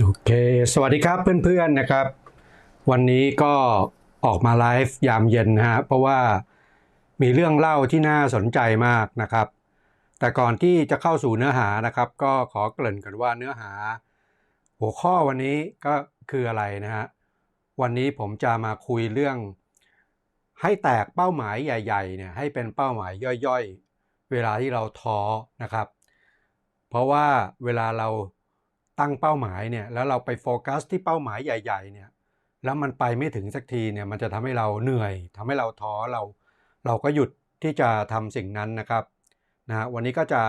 โอเค สวัสดีครับเพื่อนๆนะครับ วันนี้ก็ออกมาไลฟ์ยามเย็นนะฮะเพราะว่ามีเรื่องเล่าที่น่าสนใจมากนะครับ แต่ก่อนที่จะเข้าสู่เนื้อหานะครับ ก็ขอเกริ่นกันว่าเนื้อหา หัวข้อวันนี้ก็คืออะไรนะฮะวันนี้ผมจะมาคุยเรื่อง ให้แตกเป้าหมายใหญ่ๆเนี่ยให้เป็นเป้าหมายย่อยๆ เวลาที่เราท้อนะครับ เพราะว่าเวลาเรา ตั้งเป้าหมายเนี่ยแล้วเราไปโฟกัสที่เป้าหมายใหญ่ๆเนี่ยแล้วมันไปไม่ถึงสักทีเนี่ยมันจะทำให้เราเหนื่อยทำให้เราท้อเราเราก็หยุดที่จะทำสิ่งนั้นนะครับนะฮะวันนี้ก็จะ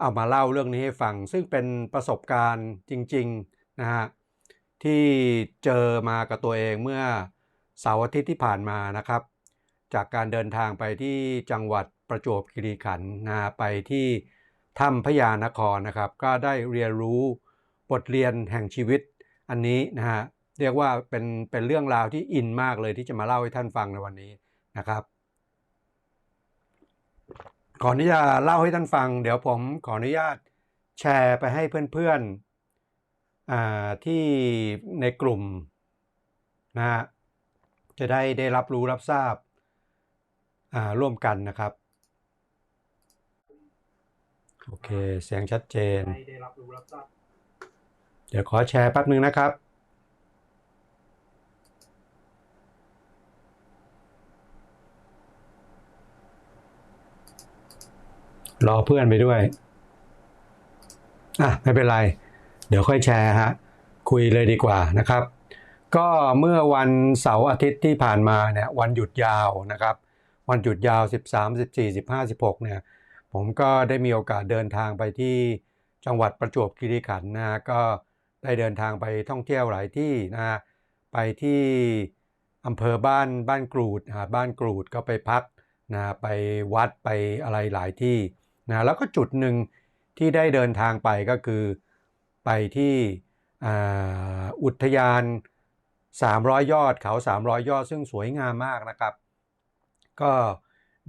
เอามาเล่าเรื่องนี้ให้ฟัง ซึ่งเป็นประสบการณ์จริงๆนะฮะที่เจอมากับตัวเองเมื่อเสาร์อาทิตย์ที่ผ่านมานะครับ จากการเดินทางไปที่จังหวัดประจวบคีรีขันธ์นะไปที่ถ้ำพญานครนะครับ ก็ได้เรียนรู้ บทเรียนแห่งชีวิตอันนี้นะฮะเรียกว่าเป็นเป็นเรื่องราวที่อินมากเลยที่จะมาเล่าให้ท่านฟังในวันนี้นะครับก่อนที่จะเล่าให้ท่านฟัง เดี๋ยวผมขออนุญาตแชร์ไปให้เพื่อนๆอ่าที่ในกลุ่มนะฮะจะได้ได้รับรู้รับทราบอ่าร่วมกันนะครับ โอเค เสียงชัดเจนได้รับรู้รับทราบ เดี๋ยวขอแชร์แป๊บนึงนะครับ รอเพื่อนไปด้วย อะ ไม่เป็นไร เดี๋ยวค่อยแชร์ฮะ คุยเลยดีกว่านะครับ ก็เมื่อวันเสาร์อาทิตย์ที่ผ่านมาเนี่ยวันหยุดยาวนะครับ วันหยุดยาว 13 14 15 16เนี่ยผมก็ได้มีโอกาสเดินทางไปที่จังหวัดประจวบคีรีขันธ์นะฮะก็ ได้เดินทางไปท่องเที่ยวหลายที่นะฮะไปที่อำเภอบ้านบ้านกรูดนะฮะบ้านกรูดก็ไปพักนะฮะไปวัดไปอะไรหลายที่นะแล้วก็จุดหนึ่งที่ได้เดินทางไปก็คือไปที่อ,อุทยาน 300 ยอดเขา 300 ยอด ซึ่งสวยงามมากนะครับ ก็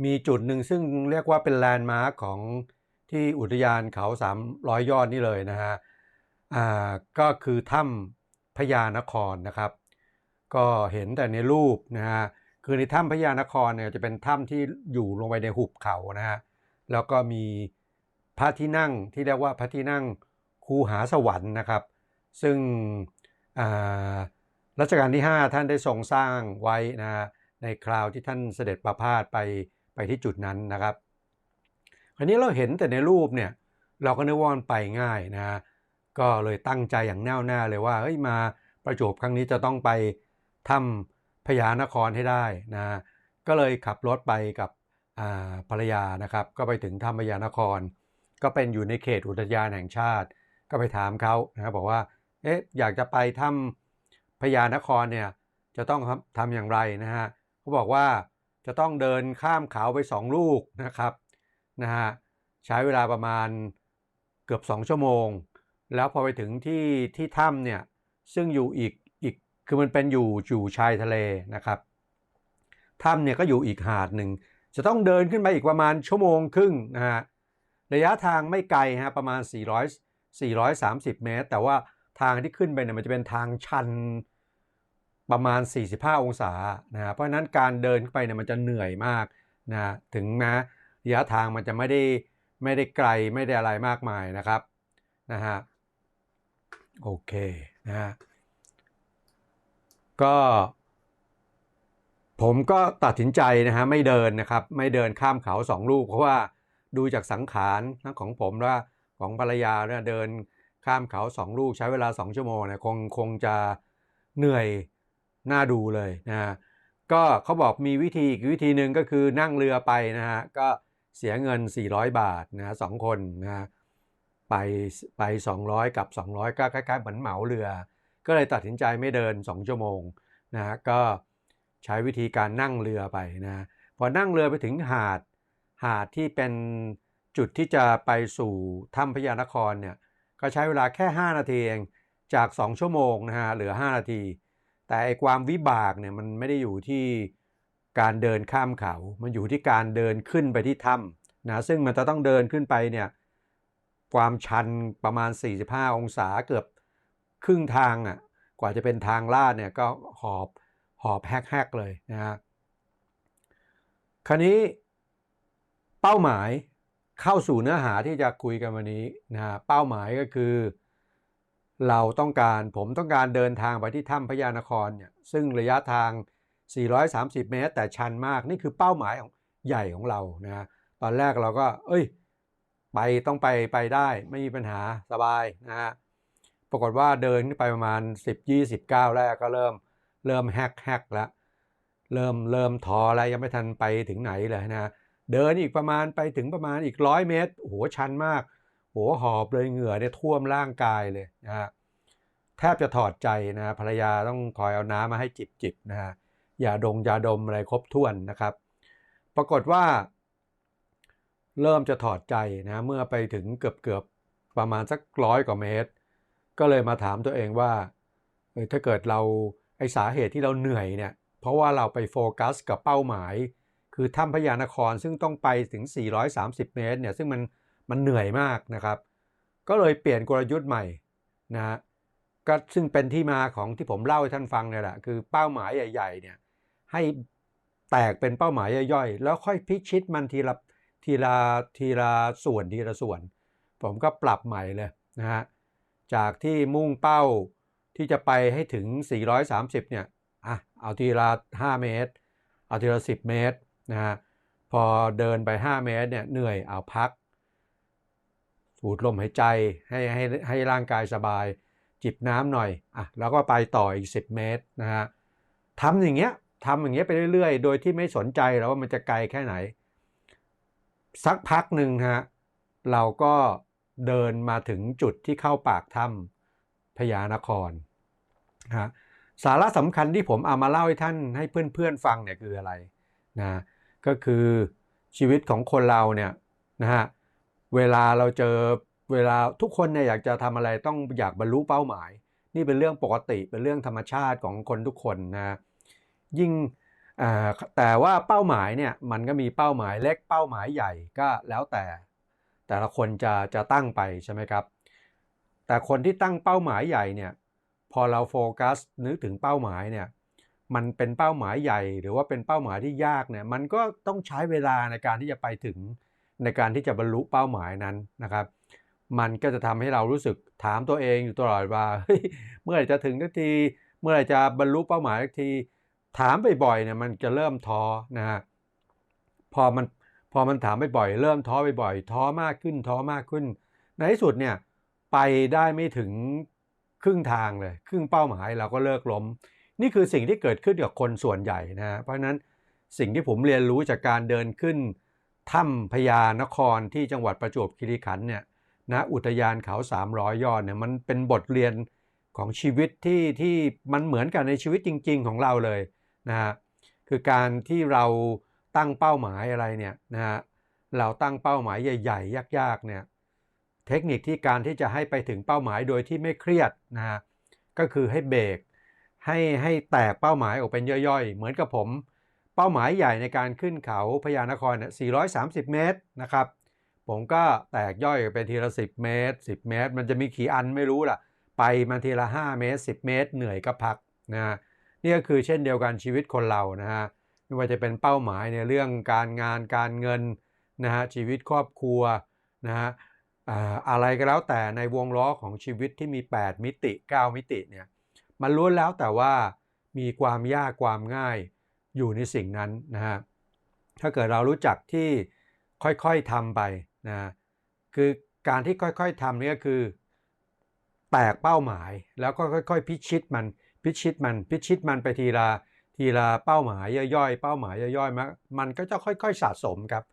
มีจุดหนึ่งซึ่งเรียกว่าเป็นแลนด์มาร์คของที่อุทยานเขา 300 ยอดนี่เลยนะฮะ อ่าก็คือถ้ำพญานครนะครับ ก็เห็นแต่ในรูปนะฮะคือในถ้ำพญานครเนี่ยจะเป็นถ้ำที่อยู่ลงไปในหุบเขานะฮะแล้วก็มีพระที่นั่งที่เรียกว่าพระที่นั่งคูหาสวรรค์นะครับ ซึ่งรัชกาลที่ 5 ท่านได้ทรงสร้างไว้นะฮะในคราวที่ท่านเสด็จประพาสไปไปที่จุดนั้นนะครับ คราวนี้เราเห็นแต่ในรูปเนี่ยเราก็นึกว่ามันไปง่ายนะฮะ ก็เลยตั้งใจอย่างแน่วแน่เลยว่าเฮ้ยมาประจวบครั้งนี้จะต้องไปถ้ำพญานครให้ได้นะก็เลยขับรถไปกับภรรยานะครับ ก็ไปถึงถ้ำพญานคร ก็เป็นอยู่ในเขตอุทยานแห่งชาติ ก็ไปถามเขานะครับบอกว่าเอ๊ะอยากจะไปถ้ำพญานครเนี่ยจะต้องทำทำอย่างไรนะฮะเขาบอกว่าจะต้องเดินข้ามเขาไป 2 ลูกนะครับนะฮะใช้เวลาประมาณเกือบ 2 ชั่วโมง แล้วพอไปถึงที่ที่ถ้ำเนี่ยซึ่งอยู่อีกอีกคือมันเป็นอยู่อยู่ชายทะเลนะครับถ้ำเนี่ยก็อยู่อีกหาดหนึ่งจะต้องเดินขึ้นไปอีกประมาณชั่วโมงครึ่งนะฮะระยะทางไม่ไกลฮะประมาณ 400 430 เมตร แต่ว่าทางที่ขึ้นไปเนี่ยมันจะเป็นทางชันประมาณ 45 องศานะเพราะฉะนั้นการเดินขึ้นไปเนี่ยมันจะเหนื่อยมากนะถึงแม้ระยะทางมันจะไม่ได้ไม่ได้ไกลไม่ได้อะไรมากมายนะครับนะฮะ โอเคนะฮะก็ ผมก็ตัดสินใจนะฮะไม่เดินนะครับ ไม่เดินข้ามเขาสองลูก เพราะว่าดูจากสังขารทั้งของผมและของภรรยาเนี่ยเดินข้ามเขาสองลูกใช้เวลาสองชั่วโมงเนี่ยคงคงจะเหนื่อยน่าดูเลยนะฮะก็เขาบอกมีวิธีอีกวิธีหนึ่งก็คือนั่งเรือไปนะฮะก็เสียเงิน 400 บาทนะสองคนนะฮะ ไปไป 200 กับ 200 ก็คล้ายๆเหมือนเหมาเรือ ก็เลยตัดสินใจไม่เดิน 2 ชั่วโมงนะฮะก็ใช้วิธีการนั่งเรือไปนะพอนั่งเรือไปถึงหาดหาดที่เป็นจุดที่จะไปสู่ถ้ำพญานครเนี่ยก็ใช้เวลาแค่ 5 นาทีเองจาก 2 ชั่วโมงนะฮะเหลือ 5 นาที แต่ไอความวิบากเนี่ยมันไม่ได้อยู่ที่การเดินข้ามเขา มันอยู่ที่การเดินขึ้นไปที่ถ้ำนะซึ่งมันจะต้องเดินขึ้นไปเนี่ย ความชันประมาณ 45 องศาเกือบครึ่งทางอะกว่าจะเป็นทางลาดเนี่ยก็หอบหอบแฮกๆเลยนะฮะคราวนี้เป้าหมายเข้าสู่เนื้อหาที่จะคุยกันวันนี้นะเป้าหมายก็คือ เราต้องการผมต้องการเดินทางไปที่ถ้ำพญานครเนี่ยซึ่งระยะทาง 430 เมตร แต่ชันมากนี่คือเป้าหมายของใหญ่ของเรานะฮะตอนแรกเราก็ เอ้ย ไปต้องไปไปได้ไม่มีปัญหาสบายนะฮะปรากฏว่าเดินขึ้นไปประมาณ 10 20ก้าวแรกก็เริ่มเริ่มแฮกแฮกแล้วเริ่มเริ่มทอแล้วยังไม่ทันไปถึงไหนเลยนะเดินอีกประมาณไปถึงประมาณอีกร้อยเมตรโหชันมากโหหอบเลยเหงื่อเนี่ยท่วมร่างกายเลยนะฮะแทบจะถอดใจนะภรรยาต้องคอยเอาน้ำมาให้จิบจิบนะฮะยาดงยาดมอะไรครบถ้วนนะครับ ปรากฏว่า เริ่มจะถอดใจนะเมื่อไปถึงเกือบเกือบประมาณสักร้อยกว่าเมตร ก็เลยมาถามตัวเองว่าถ้าเกิดเราไอสาเหตุที่เราเหนื่อยเนี่ยเพราะว่าเราไปโฟกัสกับเป้าหมาย คือถ้ำพญานครซึ่งต้องไปถึง 430 เมตรเนี่ยซึ่งมันมันเหนื่อยมากนะครับ ก็เลยเปลี่ยนกลยุทธ์ใหม่นะฮะก็ซึ่งเป็นที่มาของที่ผมเล่าให้ท่านฟังเนี่ยแหละคือเป้าหมายใหญ่ ๆ เนี่ยให้แตกเป็นเป้าหมายย่อยๆ แล้วค่อยพิชิตมันทีละ ทีละทีละส่วนทีละส่วน ผมก็ปรับใหม่เลยนะฮะจากที่มุ่งเป้าที่จะไปให้ถึง 430 เนี่ยอะเอาทีละ 5 เมตร เอาทีละ 10 เมตรนะฮะพอเดินไป 5 เมตรเนี่ยเหนื่อยเอาพัก สูดลมหายใจให้ให้ให้ร่างกายสบาย จิบน้ำหน่อยอะแล้วก็ไปต่ออีก 10 เมตรนะฮะทำอย่างเงี้ยทำอย่างเงี้ยไปเรื่อยๆ โดยที่ไม่สนใจแล้วว่ามันจะไกลแค่ไหน สักพักหนึ่งฮะเราก็เดินมาถึงจุดที่เข้าปากถ้ำพญานครฮะสาระสำคัญที่ผมเอามาเล่าให้ท่านให้เพื่อนๆฟังเนี่ยคืออะไรนะก็คือชีวิตของคนเราเนี่ยนะฮะเวลาเราเจอเวลาทุกคนเนี่ยอยากจะทำอะไรต้องอยากบรรลุเป้าหมาย นี่เป็นเรื่องปกติเป็นเรื่องธรรมชาติของคนทุกคนนะยิ่ง แต่ว่าเป้าหมายเนี่ยมันก็มีเป้าหมายเล็กเป้าหมายใหญ่ก็แล้วแต่ แต่ละคนจะจะตั้งไปใช่ไหมครับ แต่คนที่ตั้งเป้าหมายใหญ่เนี่ยพอเราโฟกัสนึกถึงเป้าหมายเนี่ยมันเป็นเป้าหมายใหญ่ หรือว่าเป็นเป้าหมายที่ยากเนี่ยมันก็ต้องใช้เวลาในการที่จะไปถึงในการที่จะบรรลุเป้าหมายนั้นนะครับ มันก็จะทำให้เรารู้สึกถามตัวเองอยู่ตลอดว่าเฮ้ยเมื่อไหร่จะถึงสักที เมื่อไหร่จะบรรลุเป้าหมายสักที ถามบ่อยๆเนี่ยมันจะเริ่มท้อนะฮะพอมันพอมันถามบ่อยๆเริ่มท้อบ่อยๆท้อมากขึ้นท้อมากขึ้น ในที่สุดเนี่ยไปได้ไม่ถึงครึ่งทางเลย ครึ่งเป้าหมายเราก็เลิกล้ม นี่คือสิ่งที่เกิดขึ้นกับคนส่วนใหญ่นะเพราะฉะนั้นสิ่งที่ผมเรียนรู้จากการเดินขึ้นถ้ำพญานครที่จังหวัดประจวบคีรีขันธ์เนี่ยนะอุทยานเขา 300 ยอดเนี่ยมันเป็นบทเรียนของชีวิตที่ที่มันเหมือนกันในชีวิตจริง ๆ ของเราเลย นะฮะคือการที่เราตั้งเป้าหมายอะไรเนี่ยนะฮะเราตั้งเป้าหมายใหญ่ ๆ ยากๆเนี่ยเทคนิคที่การที่จะให้ไปถึงเป้าหมายโดยที่ไม่เครียดนะฮะก็คือให้เบรกให้ให้แตกเป้าหมายออกเป็นย่อยๆ เหมือนกับผมเป้าหมายใหญ่ในการขึ้นเขาพญานครเนี่ย 430 เมตรนะครับ ผมก็แตกย่อยเป็นทีละ 10 เมตร 10 เมตร มันจะมีขี่อันไม่รู้ล่ะ ไปมาทีละ 5 เมตร 10 เมตร เหนื่อยก็พักนะ นี่ก็คือเช่นเดียวกันชีวิตคนเรานะฮะไม่ว่าจะเป็นเป้าหมายในเรื่องการงานการเงินนะฮะชีวิตครอบครัวนะฮะอะไรก็แล้วแต่ในวงล้อของชีวิตที่มี 8 มิติ 9 มิติเนี่ยมันล้วนแล้วแต่ว่ามีความยากความง่ายอยู่ในสิ่งนั้นนะฮะถ้าเกิดเรารู้จักที่ค่อยๆทำไปนะคือการที่ค่อยๆทำนี่ก็คือแตกเป้าหมายแล้วก็ค่อย ๆ พิชิตมัน พิชิตมันพิชิตมันไปทีละทีละเป้าหมายย่อยๆ เป้าหมายย่อยๆ มันมันก็จะค่อยๆสะสมครับ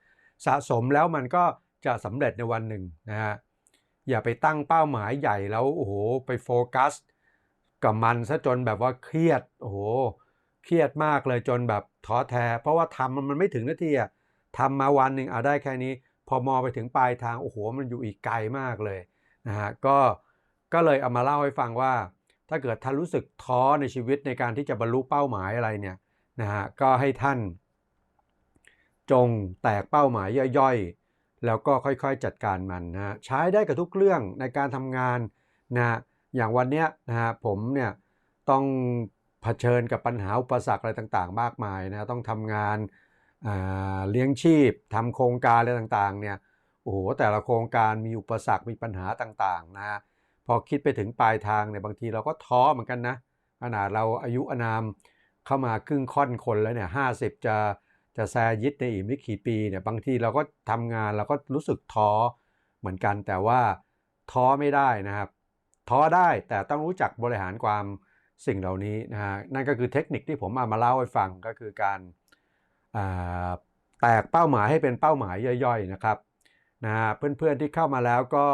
สะสมแล้วมันก็จะสำเร็จในวันหนึ่งนะฮะอย่าไปตั้งเป้าหมายใหญ่แล้วโอ้โหไปโฟกัสกับมันซะจนแบบว่าเครียดโอ้โหเครียดมากเลยจนแบบท้อแท้ เพราะว่าทำมันไม่ถึงนาทีอะทำมาวันหนึ่งเอาได้แค่นี้ พอมองไปถึงปลายทางโอ้โหมันอยู่อีกไกลมากเลยนะฮะก็ก็เลยเอามาเล่าให้ฟังว่า ถ้าเกิดท่านรู้สึกท้อในชีวิตในการที่จะบรรลุเป้าหมายอะไรเนี่ยนะฮะก็ให้ท่าน จงแตกเป้าหมายย่อยๆ แล้วก็ค่อยๆจัดการมันนะใช้ได้กับทุกเรื่องในการทำงานนะอย่างวันเนี้ยนะฮะผมเนี่ยต้องเผชิญกับปัญหาอุปสรรคอะไรต่างๆ มากมายนะต้องทำงานเลี้ยงชีพทำโครงการอะไรต่างๆเนี่ยโอ้โหแต่ละโครงการมีอุปสรรคมีปัญหาต่างๆนะฮะ อคิดไปถึงปลายทางเนี่ยบางทีเราก็ท้อเหมือนกันนะขนาดเราอายุอนามเข้ามาครึ่งค่อนคนแล้วเนี่ยห้าสิบจะจะแซยิดในอีกไม่กี่ปีเนี่ยบางทีเราก็ทำงานเราก็รู้สึกท้อเหมือนกัน แต่ว่าท้อไม่ได้นะครับ ท้อได้แต่ต้องรู้จักบริหารความสิ่งเหล่านี้นะฮะนั่นก็คือเทคนิคที่ผมเอามาเล่าให้ฟังก็คือการาแตกเป้าหมายให้เป็นเป้าหมายย่อยๆนะครับนะฮะเพื่อนๆที่เข้ามาแล้วก็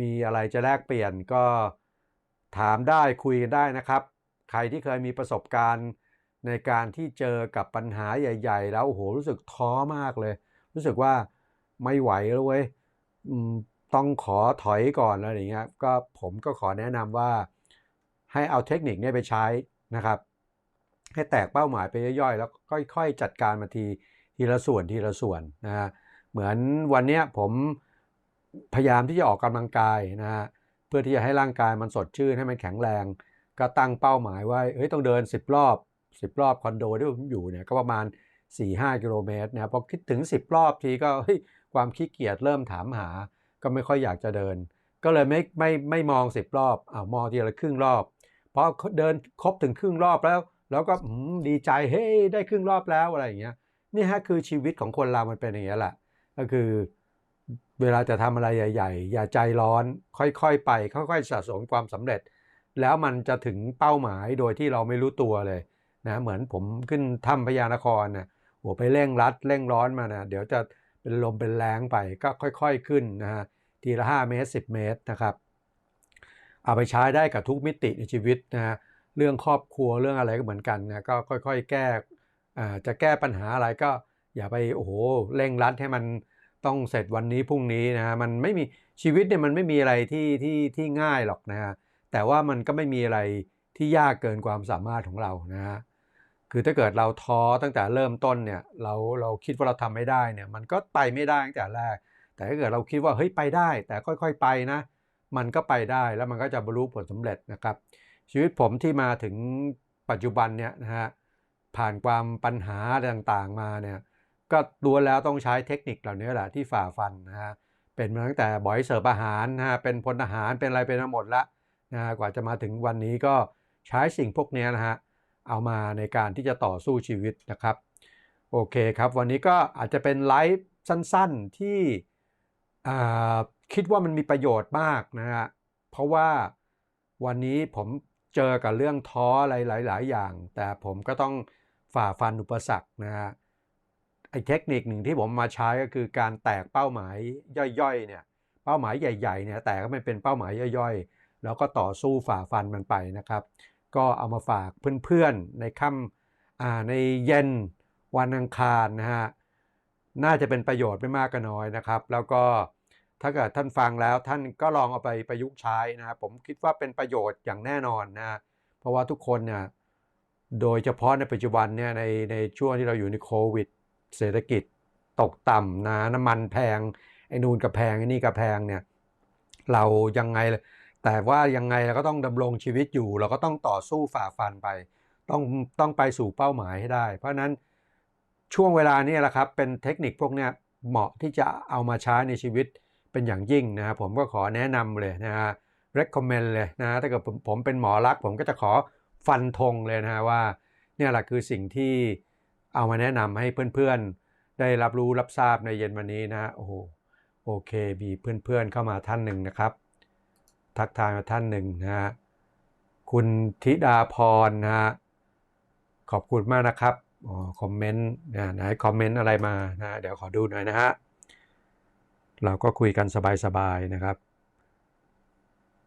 มีอะไรจะแลกเปลี่ยนก็ถามได้คุยกันได้นะครับ ใครที่เคยมีประสบการณ์ในการที่เจอกับปัญหาใหญ่ ๆ แล้วโอ้โหรู้สึกท้อมากเลย รู้สึกว่าไม่ไหวแล้วเว้ยต้องขอถอยก่อนอะไรอย่างเงี้ยก็ผมก็ขอแนะนำว่าให้เอาเทคนิคเนี้ไปใช้นะครับ ให้แตกเป้าหมายไปย่อยๆ แล้วค่อยๆจัดการมาทีทีละส่วนทีละส่วนนะฮะเหมือนวันเนี้ยผม พยายามที่จะออกกำลังกายนะฮะเพื่อที่จะให้ร่างกายมันสดชื่นให้มันแข็งแรง ก็ตั้งเป้าหมายไว้เฮ้ยต้องเดิน 10 รอบ 10 รอบคอนโดที่ผมอยู่เนี่ยก็ประมาณ 4-5 กิโลเมตรนะพอคิดถึง 10 รอบทีก็เฮ้ยความขี้เกียจเริ่มถามหา ก็ไม่ค่อยอยากจะเดิน ก็เลยไม่ไม่ไม่มอง 10 รอบอ่ามองทีละครึ่งรอบพอเดินครบถึงครึ่งรอบแล้ว แล้วก็ดีใจเฮ้ยได้ครึ่งรอบแล้วอะไรอย่างเงี้ยนี่ฮะคือชีวิตของคนเรามันเป็นอย่างนี้ยแหละก็คือ เวลาจะทำอะไรใหญ่ ๆ อย่าใจร้อน ค่อยๆ ไป ค่อยๆ สะสมความสำเร็จ แล้วมันจะถึงเป้าหมายโดยที่เราไม่รู้ตัวเลยนะเหมือนผมขึ้นถ้ำพญานครนะโหัวไปเร่งรัดเร่งร้อนมานะเดี๋ยวจะเป็นลมเป็นแรงไปก็ค่อยๆขึ้นนะฮะทีละ 5 เมตร 10 เมตรนะครับ เอาไปใช้ได้กับทุกมิติในชีวิตนะฮะเรื่องครอบครัวเรื่องอะไรก็เหมือนกันนะก็ค่อยๆ แก้อ่จะแก้ปัญหาอะไรก็อย่าไปโอ้โหเร่งรัดให้มัน ต้องเสร็จวันนี้พรุ่งนี้นะฮะมันไม่มีชีวิตเนี่ยมันไม่มีอะไรที่ที่ที่ง่ายหรอกนะฮะแต่ว่ามันก็ไม่มีอะไรที่ยากเกินความสามารถของเรานะฮะคือถ้าเกิดเราท้อตั้งแต่เริ่มต้นเนี่ยเราเราคิดว่าเราทำไม่ได้เนี่ยมันก็ไปไม่ได้ตั้งแต่แรก แต่ถ้าเกิดเราคิดว่าเฮ้ยไปได้ แต่ค่อยๆไปนะ มันก็ไปได้แล้วมันก็จะบรรลุผลสำเร็จนะครับ ชีวิตผมที่มาถึงปัจจุบันเนี่ยนะฮะผ่านความปัญหาต่างๆมาเนี่ย ก็ล้วนแล้วต้องใช้เทคนิคเหล่านี้แหละที่ฝ่าฟันนะฮะเป็นมาตั้งแต่บอยเสิร์ฟอาหารนะฮะเป็นพลทหารเป็นอะไรเป็นมาหมดละนะฮะกว่าจะมาถึงวันนี้ก็ใช้สิ่งพวกนี้นะฮะเอามาในการที่จะต่อสู้ชีวิตนะครับ โอเคครับ วันนี้ก็อาจจะเป็นไลฟ์สั้นๆที่คิดว่ามันมีประโยชน์มากนะฮะเพราะว่าวันนี้ผมเจอกับเรื่องท้ออะไรหลาย ๆ อย่าง แต่ผมก็ต้องฝ่าฟันอุปสรรคนะฮะ ไอ้เทคนิคหนึ่งที่ผมมาใช้ก็คือการแตกเป้าหมายย่อยๆเนี่ยเป้าหมายใหญ่ๆเนี่ยแต่ก็ไม่เป็นเป้าหมายย่อยๆ แล้วก็ต่อสู้ฝ่าฟันมันไปนะครับ ก็เอามาฝากเพื่อนๆในค่ำในเย็นวันอังคารนะฮะน่าจะเป็นประโยชน์ไม่มากก็น้อยนะครับ แล้วก็ถ้าเกิดท่านฟังแล้วท่านก็ลองเอาไปประยุกต์ใช้นะครับผมคิดว่าเป็นประโยชน์อย่างแน่นอนนะเพราะว่าทุกคนเนี่ยโดยเฉพาะในปัจจุบันเนี่ยในในช่วงที่เราอยู่ในโควิด เศรษฐกิจตกต่ำนะน้ำมันแพงไอ้นูนก็แพงไอ้นี่ก็แพงเนี่ยเรายังไงแต่ว่ายังไงเราก็ต้องดำรงชีวิตอยู่ เราก็ต้องต่อสู้ฝ่าฟันไป ต้องต้องไปสู่เป้าหมายให้ได้ เพราะนั้นช่วงเวลานี้แหละครับ เป็นเทคนิคพวกนี้เหมาะที่จะเอามาใช้ในชีวิตเป็นอย่างยิ่งนะครับผมก็ขอแนะนำเลยนะฮะ recommend เลยนะถ้าเกิดผมผมเป็นหมอรัก ผมก็จะขอฟันธงเลยนะฮะว่าเนี่ยแหละคือสิ่งที่ เอามาแนะนำให้เพื่อนๆ ได้รับรู้รับทราบในเย็นวันนี้นะโอ้โหโอเคมีเพื่อนๆ เข้ามาท่านหนึ่งนะครับ ทักทายมาท่านหนึ่งนะฮะคุณธิดาพรนะฮะขอบคุณมากนะครับอ๋อคอมเมนต์นะไหนคอมเมนต์อะไรมานะเดี๋ยวขอดูหน่อยนะฮะเราก็คุยกันสบายๆนะครับ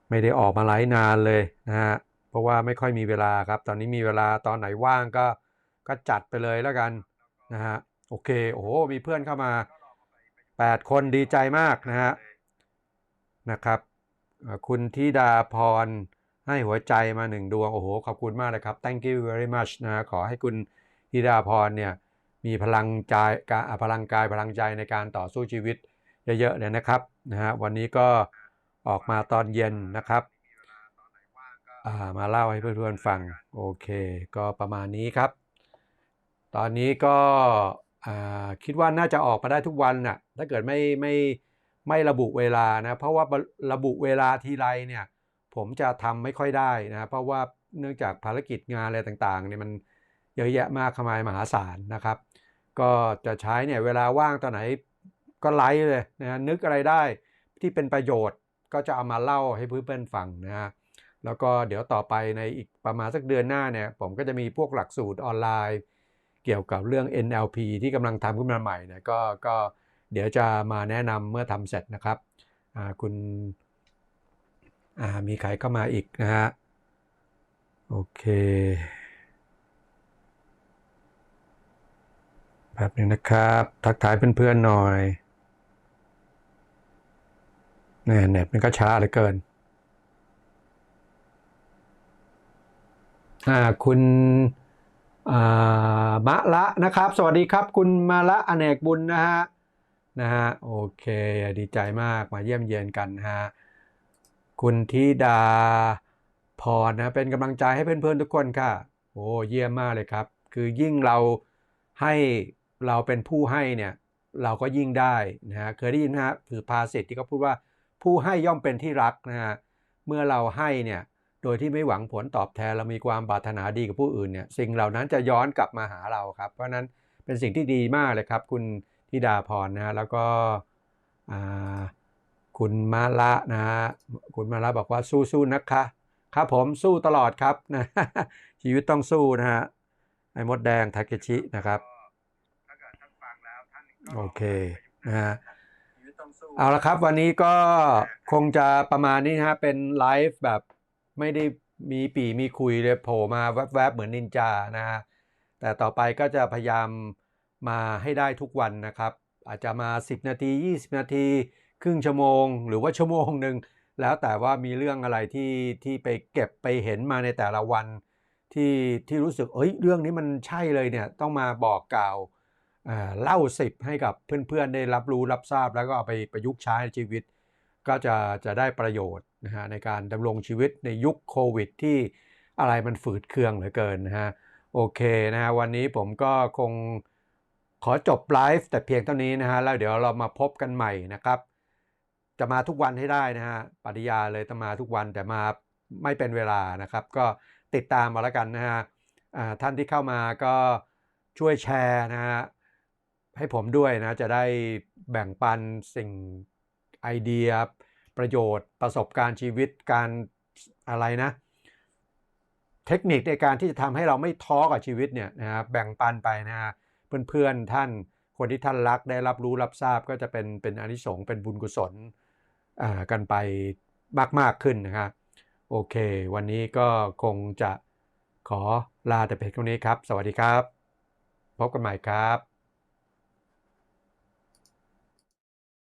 ไม่ได้ออกมาไลฟ์นานเลยนะฮะเพราะว่าไม่ค่อยมีเวลาครับ ตอนนี้มีเวลาตอนไหนว่างก็ ก็จัดไปเลยแล้วกันนะฮะโอเคโอ้โหมีเพื่อนเข้ามา 8 คนดีใจมากนะฮะนะครับคุณธิดาพรให้หัวใจมาหนึ่งดวง โอ้โห ขอบคุณมากเลยครับ thank you very much นะขอให้คุณธิดาพรเนี่ยมีพลังใจการพลังกายพลังใจในการต่อสู้ชีวิตเยอะๆเลยนะครับนะฮะวันนี้ก็ออกมาตอนเย็นนะครับามาเล่าให้เพื่อนๆฟัง โอเค ก็ประมาณนี้ครับ ตอนนี้ก็คิดว่าน่าจะออกมาได้ทุกวันน่ะถ้าเกิดไม่ไม่ไม่ระบุเวลานะเพราะว่าระบุเวลาทีไรเนี่ยผมจะทำไม่ค่อยได้นะเพราะว่าเนื่องจากภารกิจงานอะไรต่างๆเนี่ยมันเยอะแยะมากมายมหาศาลนะครับ ก็จะใช้เนี่ยเวลาว่างตอนไหนก็ไลฟ์เลยนะนึกอะไรได้ที่เป็นประโยชน์ก็จะเอามาเล่าให้เพื่อนๆฟังนะฮะแล้วก็เดี๋ยวต่อไปในอีกประมาณสักเดือนหน้าเนี่ยผมก็จะมีพวกหลักสูตรออนไลน์ เกี่ยวกับเรื่อง NLP ที่กำลังทำขึ้นมาใหม่เนี่ยก็ก็เดี๋ยวจะมาแนะนำเมื่อทำเสร็จนะครับคุณมีใครเข้ามาอีกนะฮะโอเคแป๊บนึงนะครับ ทักทายเพื่อนๆหน่อยเนี่ยเน็ตมันก็ช้าเหลือเกินอ่าคุณ มะละนะครับ สวัสดีครับ คุณมาละอเนกบุญนะฮะนะฮะโอเคดีใจมากมาเยี่ยมเยียนกันฮะคุณธิดาพรนะเป็นกำลังใจให้เพื่อนๆทุกคนค่ะโอ้เยี่ยมมากเลยครับ คือยิ่งเราให้เราเป็นผู้ให้เนี่ยเราก็ยิ่งได้นะฮะเคยได้ยินไหมฮะคือภาษิตที่เขาพูดว่าผู้ให้ย่อมเป็นที่รักนะฮะเมื่อเราให้เนี่ย โดยที่ไม่หวังผลตอบแทนเรามีความปรารถนาดีกับผู้อื่นเนี่ยสิ่งเหล่านั้นจะย้อนกลับมาหาเราครับ เพราะฉะนั้นเป็นสิ่งที่ดีมากเลยครับ คุณธิดาพรนะแล้วก็อ่าคุณมาละนะฮะคุณมาละบอกว่าสู้ๆนะคะครับผมสู้ตลอดครับนะชีวิตต้องสู้นะฮะไอ้มดแดงทาเคชินะครับโอเคนะฮะเอาละครับวันนี้ก็คงจะประมาณนี้นะฮะเป็นไลฟ์แบบ ไม่ได้มีปีมีคุยเลยโผล่มาแวบๆเหมือนนินจานะฮะแต่ต่อไปก็จะพยายามมาให้ได้ทุกวันนะครับ อาจจะมา 10 นาที 20 นาที ครึ่งชั่วโมง หรือว่าชั่วโมงหนึ่งแล้วแต่ว่ามีเรื่องอะไรที่ที่ไปเก็บไปเห็นมาในแต่ละวันที่ที่รู้สึกเอ้ยเรื่องนี้มันใช่เลยเนี่ยต้องมาบอกกล่าวอ่าเล่าสิบให้กับเพื่อนๆได้รับรู้รับทราบ แล้วก็เอาไปประยุกต์ใช้ในชีวิต ก็จะจะได้ประโยชน์ นะฮะในการดำรงชีวิตในยุคโควิดที่อะไรมันฝืดเคืองเหลือเกินนะฮะโอเคนะฮะวันนี้ผมก็คงขอจบไลฟ์แต่เพียงเท่านี้นะฮะแล้วเดี๋ยวเรามาพบกันใหม่นะครับ จะมาทุกวันให้ได้นะฮะปฏิญาเลยต้องมาทุกวันแต่มาไม่เป็นเวลานะครับ ก็ติดตามมาแล้วกันนะฮะท่านที่เข้ามาก็ช่วยแชร์นะฮะให้ผมด้วยนะจะได้แบ่งปันสิ่งไอเดีย ประโยชน์ ประสบการณ์ชีวิตการอะไรนะ เทคนิคในการที่จะทำให้เราไม่ท้อกับชีวิตเนี่ยนะครับแบ่งปันไปนะฮะเพื่อนๆท่านคนที่ท่านรักได้รับรู้รับทราบก็จะเป็นเป็นอนิสงส์เป็นบุญกุศลอ่ากันไปมากๆขึ้นนะครับโอเค วันนี้ก็คงจะขอลาแต่เพียงเท่านี้ครับ สวัสดีครับ พบกันใหม่ครับ